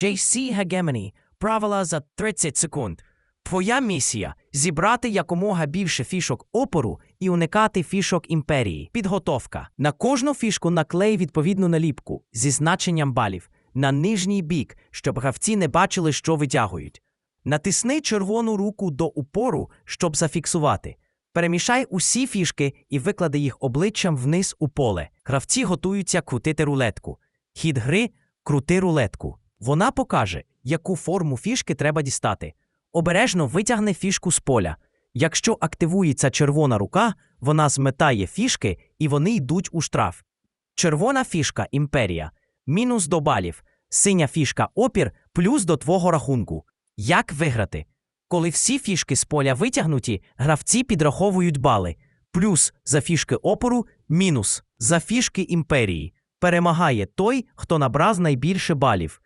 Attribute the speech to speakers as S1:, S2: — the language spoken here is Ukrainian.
S1: JC Hegemony. Правила за 30 секунд. Твоя місія зібрати якомога більше фішок опору і уникати фішок імперії. Підготовка. На кожну фішку наклей відповідну наліпку зі значенням балів на нижній бік, щоб гравці не бачили, що витягують. Натисни червону руку до упору, щоб зафіксувати. Перемішай усі фішки і виклади їх обличчям вниз у поле. Гравці готуються крутити рулетку. Хід гри крути рулетку. Вона покаже, яку форму фішки треба дістати. Обережно витягни фішку з поля. Якщо активується червона рука, вона зметає фішки і вони йдуть у штраф. Червона фішка імперія мінус до балів, синя фішка опір плюс до твого рахунку. Як виграти? Коли всі фішки з поля витягнуті, гравці підраховують бали. Плюс за фішки опору, мінус за фішки імперії. Перемагає той, хто набрав найбільше балів.